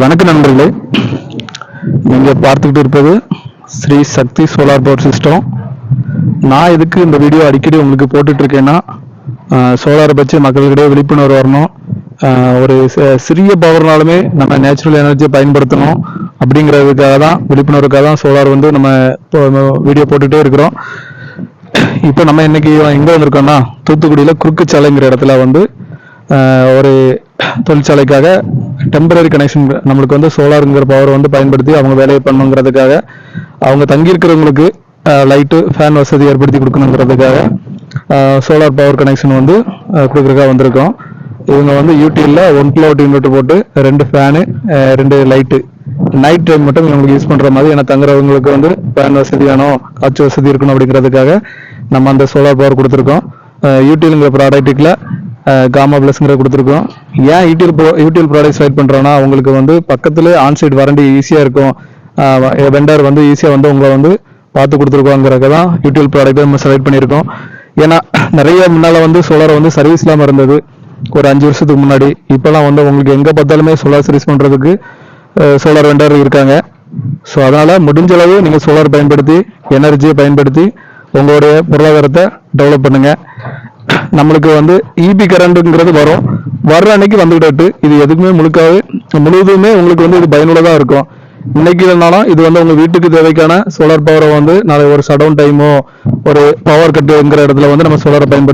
வணக்க நண்பர்களே. நீங்கள் பார்த்துக்கிட்டு இருப்பது Shri Shakti solar power system. நான் இதுக்கு இந்த வீடியோ அடிக்கடி உங்களுக்கு போட்டுட்ருக்கேன்னா சோலாரை பற்றி மக்களிடையே விழிப்புணர்வு வரணும். ஒரு சிறிய பவர்னாலுமே நம்ம நேச்சுரல் எனர்ஜியை பயன்படுத்தணும் அப்படிங்கிறதுக்காக தான் விழிப்புணர்வுக்காக தான் சோலார் வந்து நம்ம வீடியோ போட்டுகிட்டே இருக்கிறோம். இப்போ நம்ம இன்னைக்கு எங்கே வந்திருக்கோம்னா தூத்துக்குடியில் குறுக்கு சாலைங்கிற இடத்துல வந்து ஒரு தொழிற்சாலைக்காக டெம்பரரி கனெக்ஷன் நம்மளுக்கு வந்து சோலாருங்கிற பவர் வந்து பயன்படுத்தி அவங்க வேலையை பண்ணுங்கிறதுக்காக அவங்க தங்கியிருக்கிறவங்களுக்கு லைட்டு ஃபேன் வசதி ஏற்படுத்தி கொடுக்கணுங்கிறதுக்காக சோலார் பவர் கனெக்ஷன் வந்து ஆஹ், வந்திருக்கோம். இவங்க வந்து யூடியூப்ல ஒன் கிலோவாட் இன்வெர்ட்டர் போட்டு ரெண்டு ஃபேனு ரெண்டு லைட்டு நைட் டைம் மட்டும் இவங்களுக்கு யூஸ் பண்ற மாதிரி ஏன்னா தங்குறவங்களுக்கு வந்து ஃபேன் வசதி வேணும் காற்று வசதி இருக்கணும் அப்படிங்கிறதுக்காக நம்ம அந்த சோலார் பவர் கொடுத்துருக்கோம். யூடியூப்ங்கிற ப்ராடக்ட்டுக்குள்ள காமா பிளஸ்ங்கிற கொடுத்துருக்கோம். ஏன் யூடிஎல் யூடிஎல் ப்ராடக்ட் செலக்ட் பண்ணுறோன்னா உங்களுக்கு வந்து பக்கத்தில் ஆன்சைட் வாரண்டி ஈஸியாக இருக்கும். வெண்டர் வந்து ஈஸியாக வந்து உங்களை வந்து பார்த்து கொடுத்துருக்கோங்கிறக்க தான் யூடியூப் ப்ராடக்ட் நம்ம செலக்ட் பண்ணியிருக்கோம். ஏன்னா நிறைய முன்னால் வந்து சோலார் வந்து சர்வீஸ் இல்லாமல் இருந்தது. ஒரு அஞ்சு வருஷத்துக்கு முன்னாடி. இப்போலாம் வந்து உங்களுக்கு எங்கே பார்த்தாலுமே சோலார் சர்வீஸ் பண்ணுறதுக்கு சோலார் வெண்டர் இருக்காங்க. ஸோ அதனால் முடிஞ்ச அளவு நீங்கள் சோலார் பயன்படுத்தி எனர்ஜியை பயன்படுத்தி உங்களுடைய பொருளாதாரத்தை டெவலப் பண்ணுங்கள் நம்மளுக்கு வந்து இபி கரண்ட்டுங்கிறது வரும். வர்ற அன்னைக்கு வந்துகிட்டு இது எதுக்குமே முழுக்காவே முழுவதுமே உங்களுக்கு வந்து இது பயனுள்ளதாக இருக்கும். இன்னைக்கு இல்லைனாலும் இது வந்து உங்கள் வீட்டுக்கு தேவைக்கான சோலார் பவரை வந்து நாளை ஒரு சடவுன் டைமோ ஒரு பவர் கட்டுங்கிற இடத்துல வந்து நம்ம சோலாரை பயன்படுத்தி